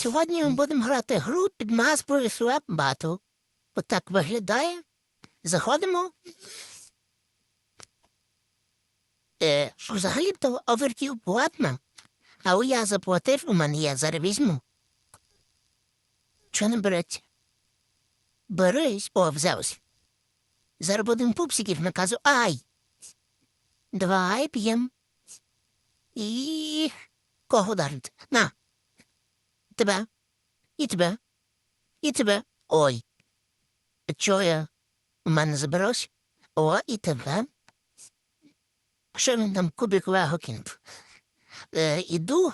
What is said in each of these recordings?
Сьогодні ми будемо грати гру під назвою Swap Battle. Отак виглядає. Заходимо. Е, взагалі-то овертів платна. А я заплатив, у мене є, зараз візьму. Чого не береться? Берись, о, взявся. Зараз будемо пупсиків наказу. Ай! Давай п'єм. І кого дарити? На. Тебе. І тебе. І тебе. Ой. Чого я? У мене заберусь? О, і тебе. Що він там кубикового кинув? Е, іду,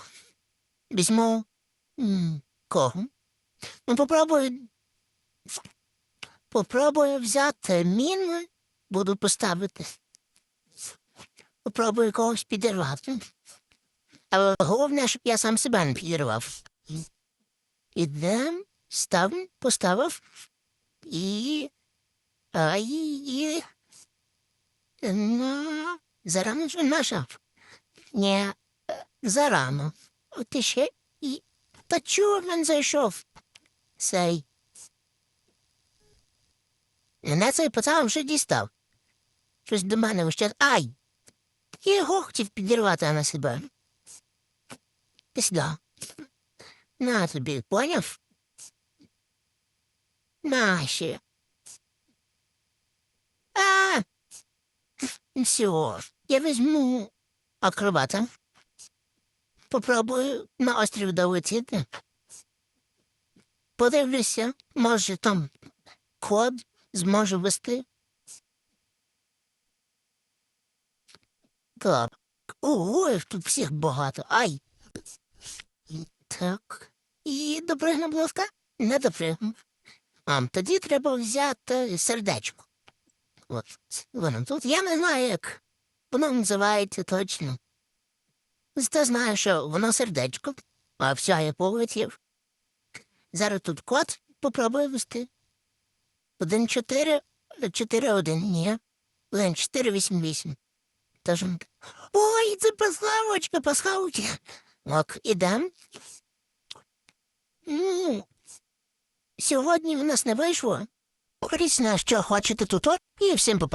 візьму кого? Ну, попробую. Попробую взяти міни, буду поставити. Попробую когось підірвати. Але головне, щоб я сам себе не підірвав. Ідем, став, поставив і. А і. і ну, зарано ж нажав. Ні, е, зарано. От іще і. Та чого він зайшов? Сей. Мене цей пацан вже дістав. Щось до мене вище. Ай! Я його хотів підірвати на себе. Сюди. На тобі, поняв? На ще. А! Все, я візьму акробата. Попробую на острів долетіти. Подивлюся, може там код зможу вести. Так. Ого, тут всіх багато. Ай. Так. І допригнув, ласка? Не допригнув. А, тоді треба взяти сердечко. От, воно тут. Я не знаю, як воно називається точно. Зате знаю, що воно сердечко, а все, я полетів. Зараз тут код попробую ввести. Один чотири, чотири один, ні. Один чотири вісім вісім. Тож... Ой, це пасхалочка, пасхалочка. Ок, ідем. Ну, сьогодні в нас не вийшло. Корисна, що хочете тут, і всім попа.